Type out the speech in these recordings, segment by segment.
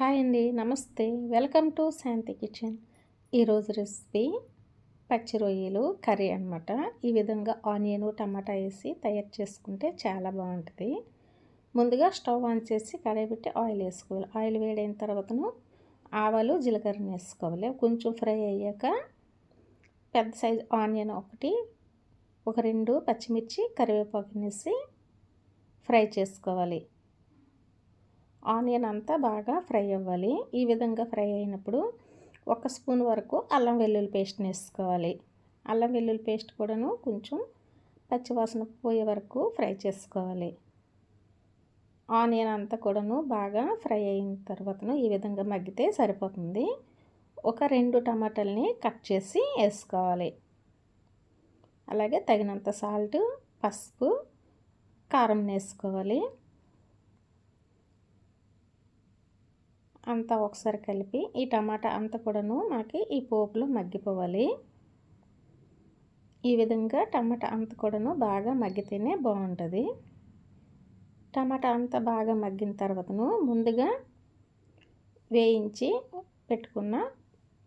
Hi అండి నమస్తే. Welcome to Shanti kitchen. ఈరోజు రెసిపీ పచ్చి రొయ్యలు కర్రీ అనమాట ఈ విధంగా ఆనియన్ టమాటా వేసి తయారు చేసుకుంటే చాలా బాగుంటుంది. ముందుగా స్టవ్ ఆన్ చేసి కడాయి పెట్టి ఆయిల్ వేసుకోవాలి. ఆయిల్ వేడైన తర్వాతను ఆవాలు జీలకర్ర వేసుకోవాలి. కొంచెం ఫ్రై అయ్యాక పెద్ద సైజు ఆనియన్ ఒకటి ఒక రెండు పచ్చిమిర్చి కరివేపాకు వేసి ఫ్రై చేసుకోవాలి. ఆనియన్ అంతా బాగా ఫ్రై అవ్వాలి. ఈ విధంగా ఫ్రై అయినప్పుడు ఒక స్పూన్ వరకు అల్లం వెల్లుల్లి పేస్ట్ని వేసుకోవాలి. అల్లం వెల్లుల్లి పేస్ట్ కూడాను కొంచెం పచ్చివాసన పోయే వరకు ఫ్రై చేసుకోవాలి. ఆనియన్ అంతా కూడాను బాగా ఫ్రై అయిన తర్వాతను ఈ విధంగా మగ్గితే సరిపోతుంది. ఒక రెండు టమాటాలని కట్ చేసి వేసుకోవాలి. అలాగే తగినంత సాల్ట్ పసుపు కారం వేసుకోవాలి. అంతా ఒకసారి కలిపి ఈ టమాటా అంతా కూడాను మనకి ఈ పోపులో మగ్గిపోవాలి. ఈ విధంగా టమాటా అంత కూడాను బాగా మగ్గితేనే బాగుంటుంది. టమాటా అంతా బాగా మగ్గిన తర్వాతను ముందుగా వేయించి పెట్టుకున్న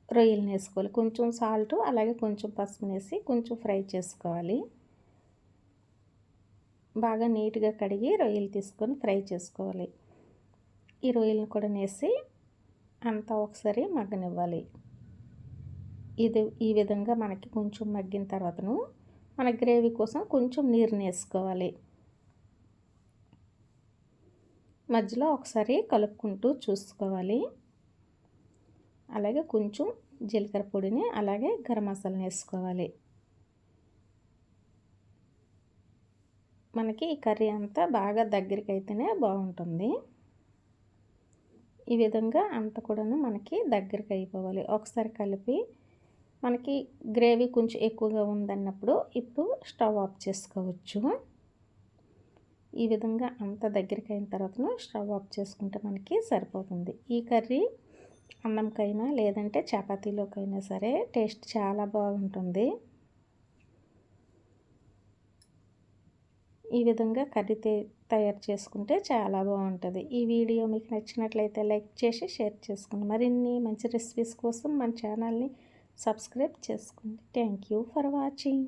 రొయ్యలను వేసుకోవాలి. కొంచెం సాల్ట్ అలాగే కొంచెం పసుపు వేసి కొంచెం ఫ్రై చేసుకోవాలి. బాగా నీట్గా కడిగి రొయ్యలు తీసుకొని ఫ్రై చేసుకోవాలి. ఈ రొయ్యలను కూడా వేసి అంతా ఒకసారి మగ్గనివ్వాలి. ఇది ఈ విధంగా మనకి కొంచెం మగ్గిన తర్వాతను మన గ్రేవీ కోసం కొంచెం నీరుని వేసుకోవాలి. మధ్యలో ఒకసారి కలుపుకుంటూ చూసుకోవాలి. అలాగే కొంచెం జీలకర్ర పొడిని అలాగే గరం మసాలాని వేసుకోవాలి. మనకి ఈ కర్రీ అంతా బాగా దగ్గరికి అయితేనే బాగుంటుంది. ఈ విధంగా అంత కూడాను మనకి దగ్గరికి అయిపోవాలి. ఒకసారి కలిపి మనకి గ్రేవీ కొంచెం ఎక్కువగా ఉందన్నప్పుడు ఇప్పుడు స్టవ్ ఆఫ్ చేసుకోవచ్చు. ఈ విధంగా అంత దగ్గరికి అయిన తర్వాత స్టవ్ ఆఫ్ చేసుకుంటే మనకి సరిపోతుంది. ఈ కర్రీ అన్నంకైనా లేదంటే చపాతీలోకైనా సరే టేస్ట్ చాలా బాగుంటుంది. ఈ విధంగా కర్రీ తయారు చేసుకుంటే చాలా బాగుంటుంది. ఈ వీడియో మీకు నచ్చినట్లయితే లైక్ చేసి షేర్ చేసుకోండి. మరిన్ని మంచి రెసిపీస్ కోసం మన ఛానల్ని సబ్స్క్రైబ్ చేసుకోండి. Thank you for watching.